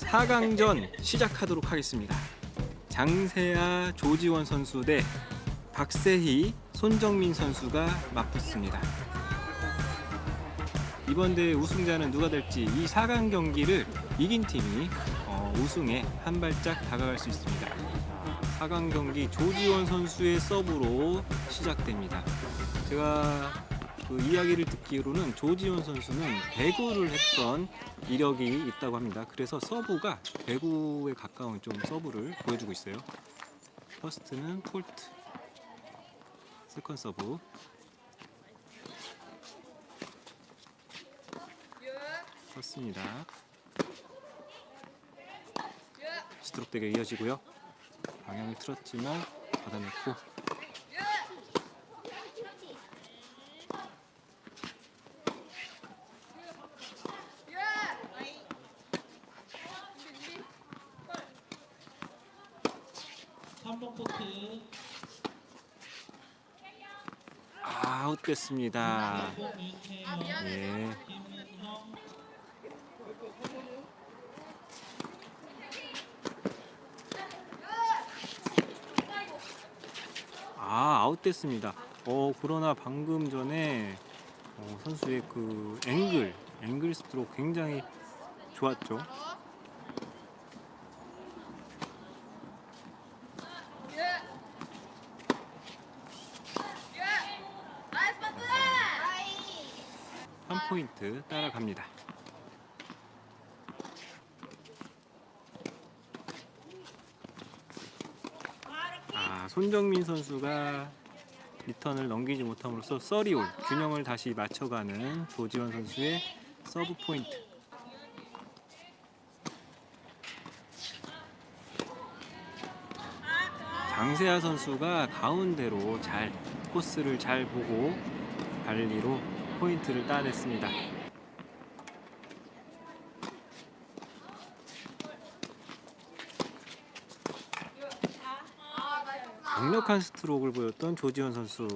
4강전 시작하도록 하겠습니다. 장세아 조지원 선수 대 박세희 손정민 선수가 맞붙습니다. 이번 대회 우승자는 누가 될지 이 4강 경기를 이긴 팀이 어, 우승에 한 발짝 다가갈 수 있습니다. 4강 경기 조지원 선수의 서브로 시작됩니다. 제가 그 이야기를 듣기로는 조지원 선수는 배구를 했던 이력이 있다고 합니다. 그래서 서브가 배구에 가까운 좀 서브를 보여주고 있어요. 퍼스트는 폴트, 세컨 서브. 컸습니다. 스트로크 대결 이어지고요. 방향을 틀었지만 받아냈고 아, 아웃됐습니다. 윤채영 예. 아 아웃됐습니다. 어 그러나 방금 전에 어, 선수의 그 앵글 앵글 스트로크 굉장히 좋았죠. 포인트 따라갑니다. 아 손정민 선수가 리턴을 넘기지 못함으로써 서리올 균형을 다시 맞춰가는 조지원 선수의 서브 포인트. 장세아 선수가 가운데로 잘 코스를 잘 보고 발리로 포인트를 따냈습니다. 강력한 스트로크를 보였던 조지현 선수.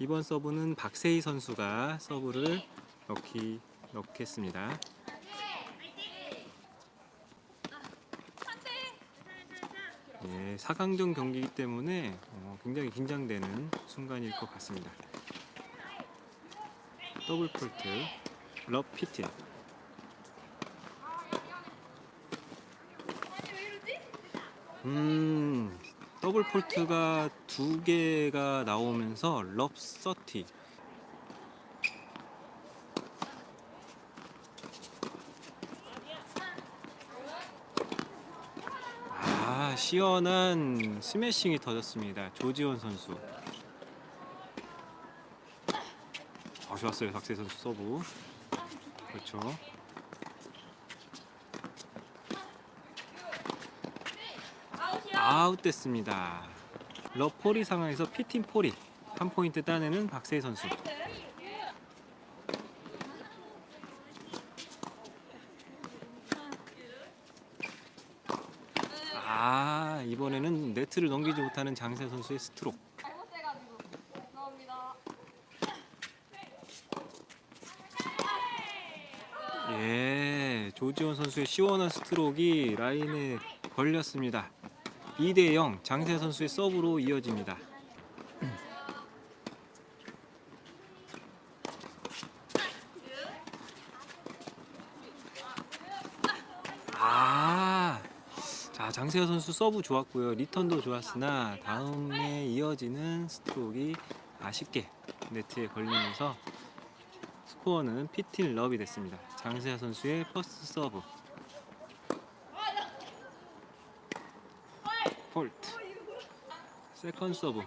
이번 서브는 박세희 선수가 서브를 넣기 넣겠습니다. 예, 4강전 경기이기 때문에 어, 굉장히 긴장되는 순간일 것 같습니다. 더블 폴트, 럽 피팅. 음, 더블 폴트가 두 개가 나오면서 럽 서티. 아, 시원한 스매싱이 터졌습니다. 조지원 선수. 아, 좋았어요. 박세 선수 서브. 그렇죠. 아웃됐습니다. 러포리 상황에서 피팅 포리 한 포인트 따내는 박세희 선수. 아 이번에는 네트를 넘기지 못하는 장세 선수의 스트로크. 잘못해가지고 죄송합니다. 예, 조지원 선수의 시원한 스트로크가 라인에 걸렸습니다. 2대 0 장세 선수의 서브로 이어집니다. 아, 자 장세현 선수 서브 좋았고요. 리턴도 좋았으나 다음에 이어지는 스트로크가 아쉽게 네트에 걸리면서 스코어는 피틸 럽이 됐습니다. 장세아 선수의 퍼스트 서브. 폴트. 세컨드 서브.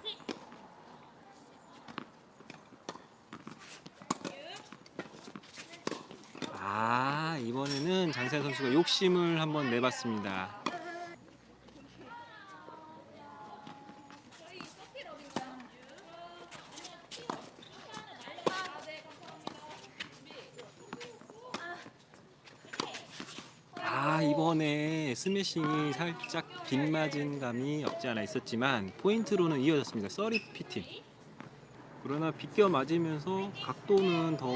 아, 이번에는 장세아 선수가 욕심을 한번 내봤습니다. 이번에 스매싱이 살짝 빗맞은 감이 없지 않아 있었지만 포인트로는 이어졌습니다. 서리 피팅. 그러나 비껴 맞으면서 각도는 더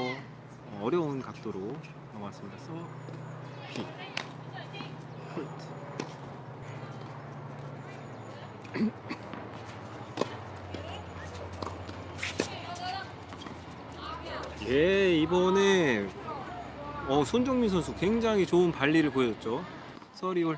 어려운 각도로 넘어왔습니다. 서 비. 폴트. 예, 이번에 어, 손정민 선수 굉장히 좋은 발리를 보여줬죠. 서리올.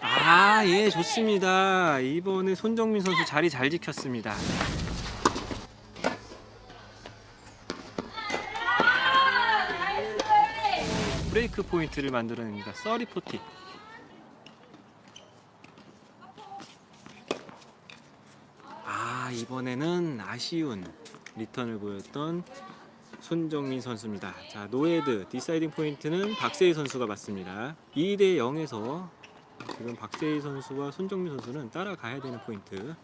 아, 예, 좋습니다. 이번에 손정민 선수 자리 잘 지켰습니다. 브레이크 포인트를 만들어냅니다. 서리 포티. 아, 이번에는 아쉬운 리턴을 보였던 손정민 선수입니다. 자, 노헤드 디사이딩 포인트는 박세희 선수가 맞습니다. 2대 0에서 지금 박세희 선수와 손정민 선수는 따라가야 되는 포인트.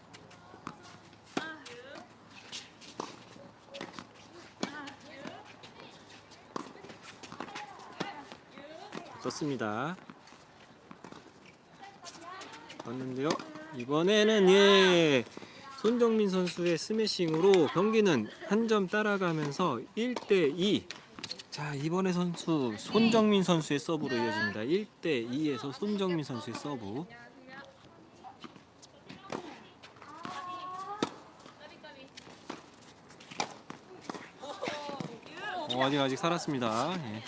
떴습니다. 떴는데요. 이번에는 예 손정민 선수의 스매싱으로 경기는 한 점 따라가면서 1대 2. 자 이번에 선수 손정민 선수의 서브로 이어집니다. 1대 2에서 손정민 선수의 서브. 어, 아직 아직 살았습니다. 예.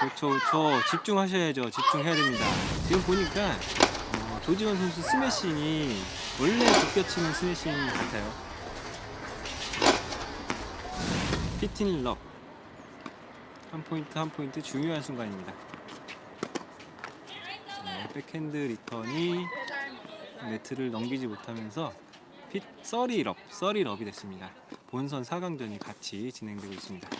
그렇죠, 그렇죠. 집중하셔야죠. 집중해야 됩니다. 지금 보니까 어, 조지원 선수 스매싱이 원래 두께치는 스매싱 같아요. 피팅 럭. 한 포인트 한 포인트 중요한 순간입니다. 네, 백핸드 리턴이 네트를 넘기지 못하면서 핏 써리 럽, 써리 럽이 됐습니다. 본선 4강전이 같이 진행되고 있습니다.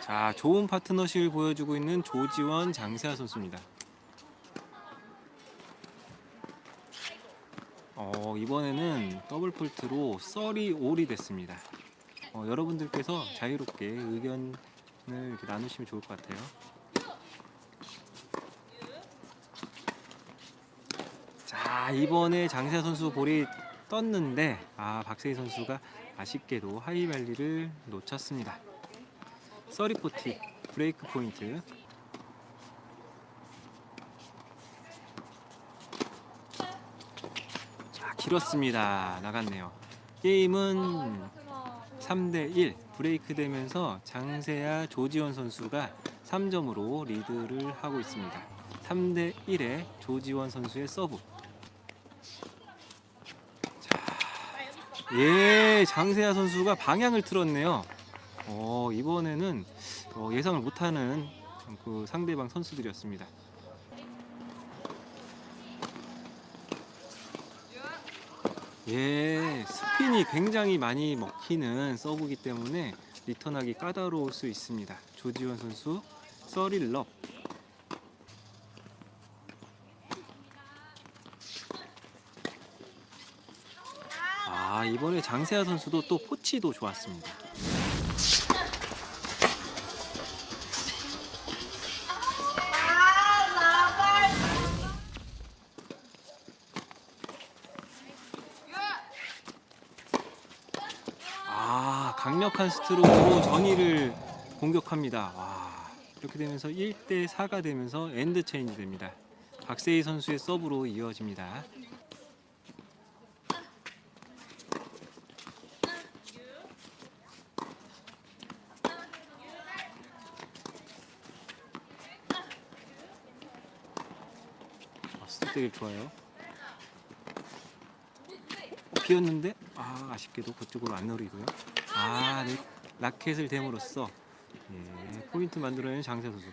자, 좋은 파트너십을 보여주고 있는 조지원, 장세아 선수입니다. 어, 이번에는 더블 폴트로 썰이 올이 됐습니다. 어, 여러분들께서 자유롭게 의견을 이렇게 나누시면 좋을 것 같아요. 자, 이번에 장세아 선수 볼이 떴는데 아, 박세희 선수가 아쉽게도 하이밸리를 놓쳤습니다. 서리포티 브레이크 포인트 자 길었습니다. 나갔네요. 게임은 3대1 브레이크 되면서 장세야 조지원 선수가 3점으로 리드를 하고 있습니다. 3대1의 조지원 선수의 서브. 자, 예 장세야 선수가 방향을 틀었네요. 어, 이번에는 어, 예상을 못하는 그 상대방 선수들이었습니다. 예, 스핀이 굉장히 많이 먹히는 서브기 때문에 리턴하기 까다로울 수 있습니다. 조지원 선수, 서릴럽. 아, 이번에 장세아 선수도 또 포치도 좋았습니다. 강력한 스트로크로 전위를 공격합니다. 와 이렇게 되면서 1대 4가 되면서 엔드 체인지 됩니다. 박세희 선수의 서브로 이어집니다. 아, 스톱 되게 좋아요. 비었는데 아 아쉽게도 그쪽으로 안 노리고요. 아 네. 라켓을 댐으로써 예, 포인트 만들어낸 장세 선수.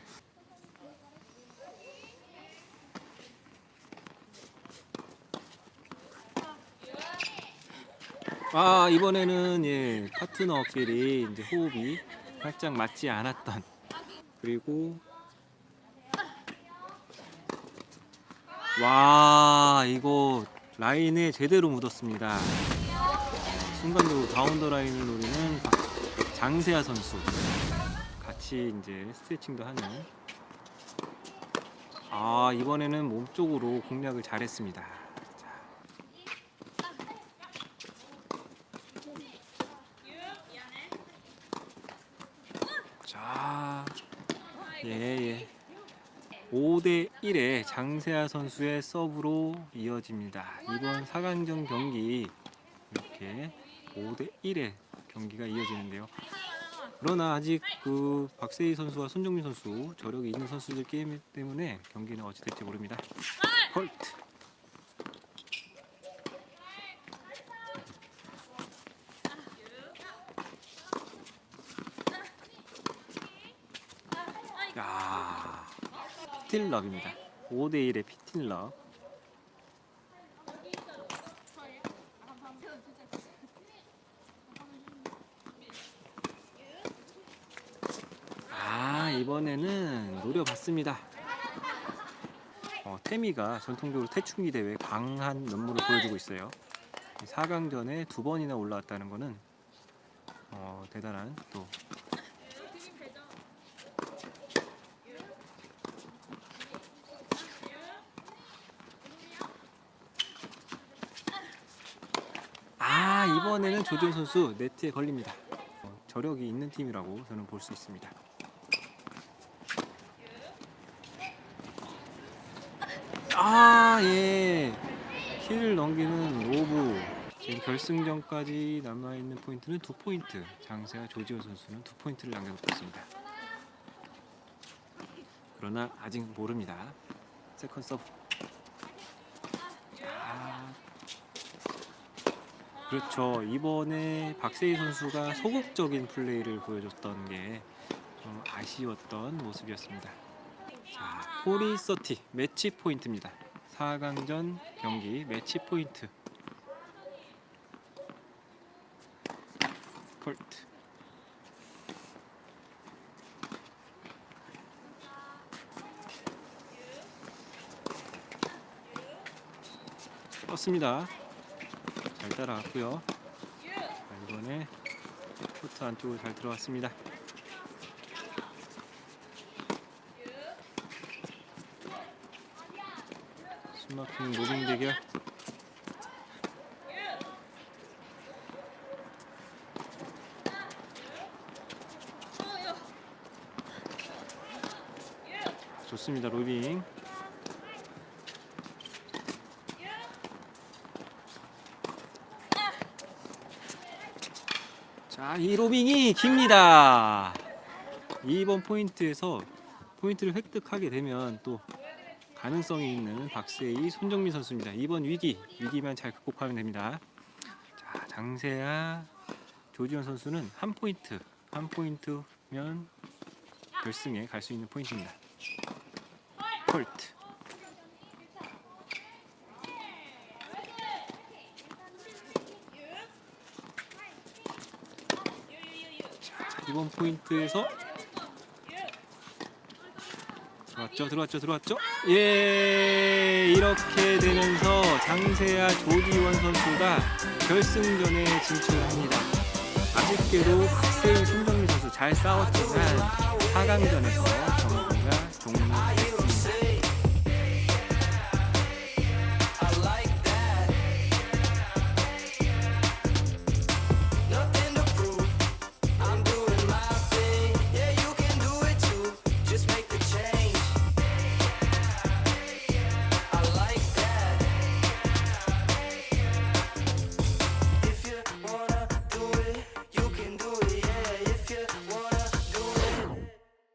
아 이번에는 예 파트너끼리 이제 호흡이 살짝 맞지 않았던 그리고 와 이거 라인에 제대로 묻었습니다. 순간적으로 가운더 라인을 노리는 박- 장세아 선수 같이 이제 스트레칭도 하는 아 이번에는 몸 쪽으로 공략을 잘했습니다. 자. 자, 예, 예. 5대 1의 장세아 선수의 서브로 이어집니다. 이번 4강전 경기 이렇게 5대 1의 경기가 이어지는데요. 그러나 아직 그 박세희 선수와 손정민 선수 저력이 있는 선수들 게임 때문에 경기는 어찌 될지 모릅니다. 헐트. 야, 피틸럽입니다. 5대 1의 피틸럽. 아 노려봤습니다. 어, 태미가 전통적으로 태충기 대회 강한 면모를 보여주고 있어요. 4강전에 두 번이나 올라왔다는 것은 어, 대단한 또 아 이번에는 조준 선수 네트에 걸립니다. 어, 저력이 있는 팀이라고 저는 볼 수 있습니다. 아 예. 힐을 넘기는 로브. 지금 결승전까지 남아 있는 포인트는 두 포인트. 장세와 조지호 선수는 두 포인트를 남겨놓고 있습니다. 그러나 아직 모릅니다. 세컨 서브. 아, 그렇죠. 이번에 박세희 선수가 소극적인 플레이를 보여줬던 게 좀 아쉬웠던 모습이었습니다. 자, 포리 서티 매치 포인트입니다. 4강전 경기 매치 포인트. 콜트. 떴습니다. 잘 따라갔고요. 자, 이번에 코트 안쪽으로 잘 들어왔습니다. 막히는 무빙 대결. 좋습니다 로빙. 자, 이 로빙이 깁니다. 2번 포인트에서 포인트를 획득하게 되면 또 가능성이 있는 박세희, 손정민 선수입니다. 이번 위기, 위기만 잘 극복하면 됩니다. 자, 장세아, 조지현 선수는 한 포인트, 한 포인트면 결승에 갈 수 있는 포인트입니다. 폴트. 자, 이번 포인트에서 들어왔죠, 들어왔죠, 들어왔죠. 예, 이렇게 되면서 장세아 조지원 선수가 결승전에 진출합니다. 아쉽게도 박세희, 손정민 선수 잘 싸웠지만 4강전에서